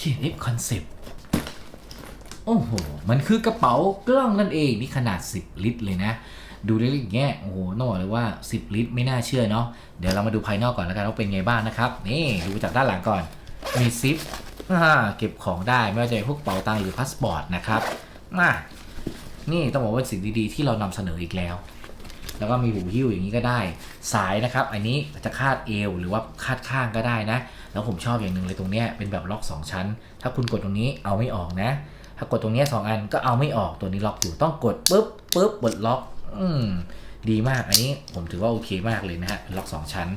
KF Concept โอ้โห มันคือกระเป๋ากล้องนั่นเอง นี่ขนาด 10 ลิตรเลยนะ ดูได้อย่างเงี้ยโอ้โหต้องบอกเลยว่า 10 ลิตรไม่น่าเชื่อเนาะเดี๋ยวเรามาดูภายนอกก่อนแล้วกันว่าเป็นไงบ้างนะครับ นี่ดูจากด้านหลังก่อน มีซิปเก็บของได้ไม่ว่าจะเป็นพวกเป๋าตังหรือพาสปอร์ตนะครับมานี่ต้องบอกว่าสิ่งดีๆ ที่เรานำเสนออีกแล้ว แล้วก็มีหูหิ้วอย่างนี้ก็ได้ สายนะครับ อันนี้จะคาดเอวหรือว่าคาดข้างก็ได้นะ แล้วผมชอบอย่างหนึ่งเลยตรงเนี้ยเป็นแบบล็อก 2 ชั้น ถ้าคุณกดตรงนี้เอาไม่ออกนะ ถ้ากดตรงนี้ยสองอันก็เอาไม่ออกตัวนี้ล็อกอยู่ต้องกดปุ๊บปุ๊บปลดล็อก อืมดีมากอันนี้ผมถือว่าโอเคมากเลยนะฮะเป็นล็อก 2 ชั้น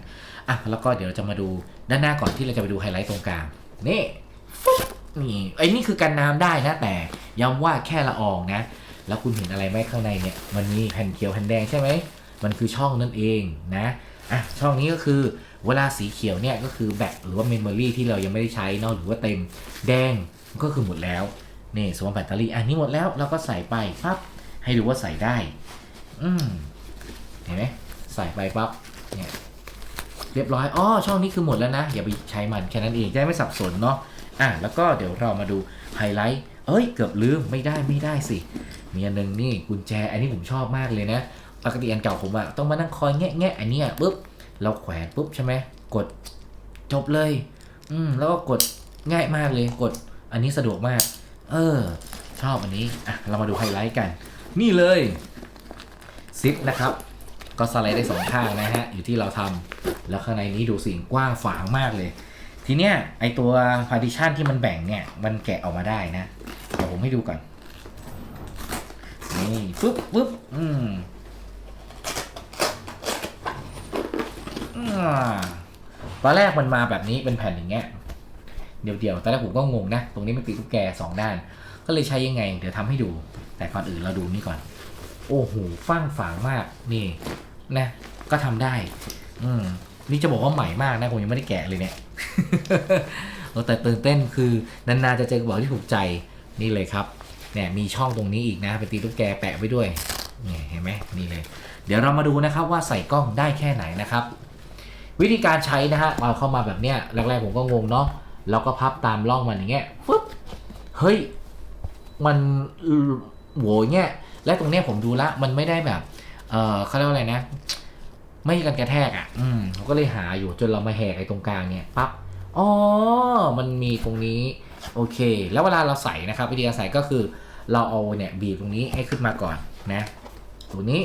อะแล้วก็เดี๋ยวเราจะมาดูด้านหน้าก่อนที่เราจะไปดูไฮไลท์ตรงกลางนี่นี่ไอ้นี่คือกันน้ำได้นะแต่ย้ำว่าแค่ละอองนะ แล้วคุณเห็นอะไรไหมข้างในเนี่ย มันมีแผ่นเขียวแผ่นแดงใช่ไหมมันคือช่องนั่นเองนะอะช่องนี้ก็คือ เวลาสีเขียวเนี่ยก็คือแบตหรือว่าเมมโมรีที่เรายังไม่ได้ใช้เนาะหรือว่าเต็มแดงก็คือหมดแล้วนี่สมมติแบตเตอรี่อันนี้หมดแล้วเราก็ใส่ไปปั๊บให้ดูว่าใส่ได้ อืมเห็นไหมใส่ไปปั๊บเนี่ยเรียบร้อยอ๋อช่องนี้คือหมดแล้วนะ อย่าไปใช้มันแค่นั้นเองจะไม่สับสนเนาะอะแล้วก็เดี๋ยวเรามาดูไฮไลท์เอ้ยเกือบลืมไม่ได้ไม่ได้สิ มีอันหนึงนี่กุญแจอันนี้ผมชอบมากเลยนะ ปกติอันเก่าผมอะต้องมานั่งคอยแงะแงะอันเนี้ยปุ๊บ เราแขวนปุ๊บใช่ไหมกดจบเลย อืมแล้วก็กดง่ายมากเลยกดอันนี้สะดวกมาก เออ ชอบอันนี้อะเรามาดูไฮไลท์กัน นี่เลยซิปนะครับ ก็สไลด์ได้สองข้างนะฮะ อยู่ที่เราทำแล้วข้างในนี้ดูสิ่งกว้างฝางมากเลย ทีเนี้ยไอตัว partition ที่มันแบ่งเนี่ย มันแกะออกมาได้นะ เดี๋ยวผมให้ดูก่อน นี่ปุ๊บปุ๊บอืมอ่า ตอนแรกมันมาแบบนี้เป็นแผ่นอย่างเงี้ย เดี่ยวๆตอนแรกผมก็งงนะ ตรงนี้มันติดลูกแกสองด้าน ก็เลยใช้ยังไง เดี๋ยวทำให้ดู แต่ก่อนอื่นเราดูนี่ก่อน โอ้โหฟั่งฝางมาก นี่ นะ ก็ทำได้ อืมนี่จะบอกว่าใหม่มากนะผมยังไม่ได้แกะเลยเนี่ยแต่ตื่นเต้นคือนานๆจะเจอกระบอกที่ถูกใจนี่เลยครับเนี่ยมีช่องตรงนี้อีกนะเป็นตีลูกแกแปะไว้ด้วยนี่ยเห็นไหมนี่เลย เดี๋ยวเรามาดูนะครับว่าใส่กล้องได้แค่ไหนนะครับ วิธีการใช้นะฮะเอาเข้ามาแบบเนี้ยแรกๆผมก็งงเนาะแล้วก็พับตามร่องมันอย่างเงี้ยฟึ๊บเฮ้ยมันโหวเงี้ยและตรงเนี้ยผมดูละมันไม่ได้แบบ เออเขาเรียกว่าอะไรนะ ไม่การกระแทกอะ อืมผมก็เลยหาอยู่จนเรามาแหกไอ้ตรงกลางเนี่ยปั๊บอ๋อมันมีตรงนี้โอเค แล้วเวลาเราใส่นะครับวิธีการใส่ก็คือ เราเอาเนี่ยบีบตรงนี้ให้ขึ้นมาก่อนนะตรงนี้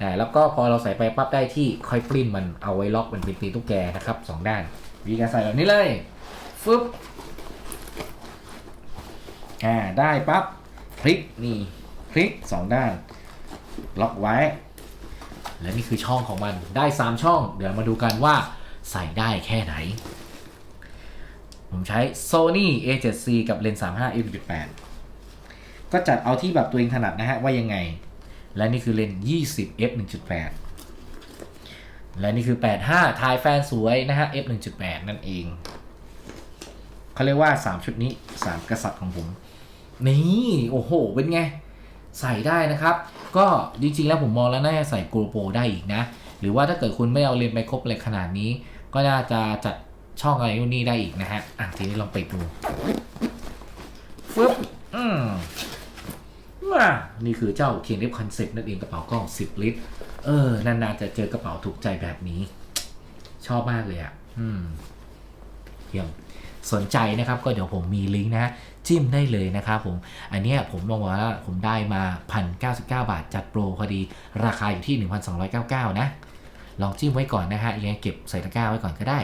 อ่าแล้วก็พอเราใส่ไปปั๊บได้ที่ค่อยปริ้นมันเอาไว้ล็อกเป็นเป็นตีตุ๊กแกนะครับสองด้านวิธีการใส่แบบนี้เลยฟึบอ่าได้ปั๊บพลิกนี่พลิกสองด้าน ล็อกไว้ และนี่คือช่องของมันได้3ช่อง เดี๋ยวมาดูกันว่าใส่ได้แค่ไหน ผมใช้ Sony A7C กับเลนส์35 f1.8 ก็จัดเอาที่แบบตัวเองถนัดนะฮะว่ายังไง และนี่คือเลนส์20 f 1.8 และนี่คือ 85 ถ่ายแฟนสวยนะฮะ f 1.8 นั่นเองเขาเรียกว่า 3 ชุดนี้ 3 กษัตริย์ของผม นี่ โอ้โห เป็นไง ใส่ได้นะครับ ก็จริงๆ แล้วผมมองแล้วน่าจะใส่ GoPro ได้อีกนะ หรือว่าถ้าเกิดคุณไม่เอาเลนส์ไปครบเลยขนาดนี้ ก็น่าจะจัดช่องอะไรนู่นนี่ได้อีกนะฮะ อะทีนี้ลองปิดดูฟึบอืม มานี่คือเจ้าเคียงเล็บคอนเซ็ปต์นั่นเองกระเป๋ากล้อง10 ลิตร เออ นานๆจะเจอกระเป๋าถูกใจแบบนี้ ชอบมากเลยอะ อืมเยี่ยมสนใจนะครับก็เดี๋ยวผมมีลิงก์นะจิ้มได้เลยนะครับผม อันเนี้ยผมมองว่าผมได้มา 1,099 บาทจัดโปรพอดี ราคาอยู่ที่ 1,299 นะ ลองจิ้มไว้ก่อนนะฮะยังไงเก็บใส่ตะกร้าไว้ก่อนก็ได้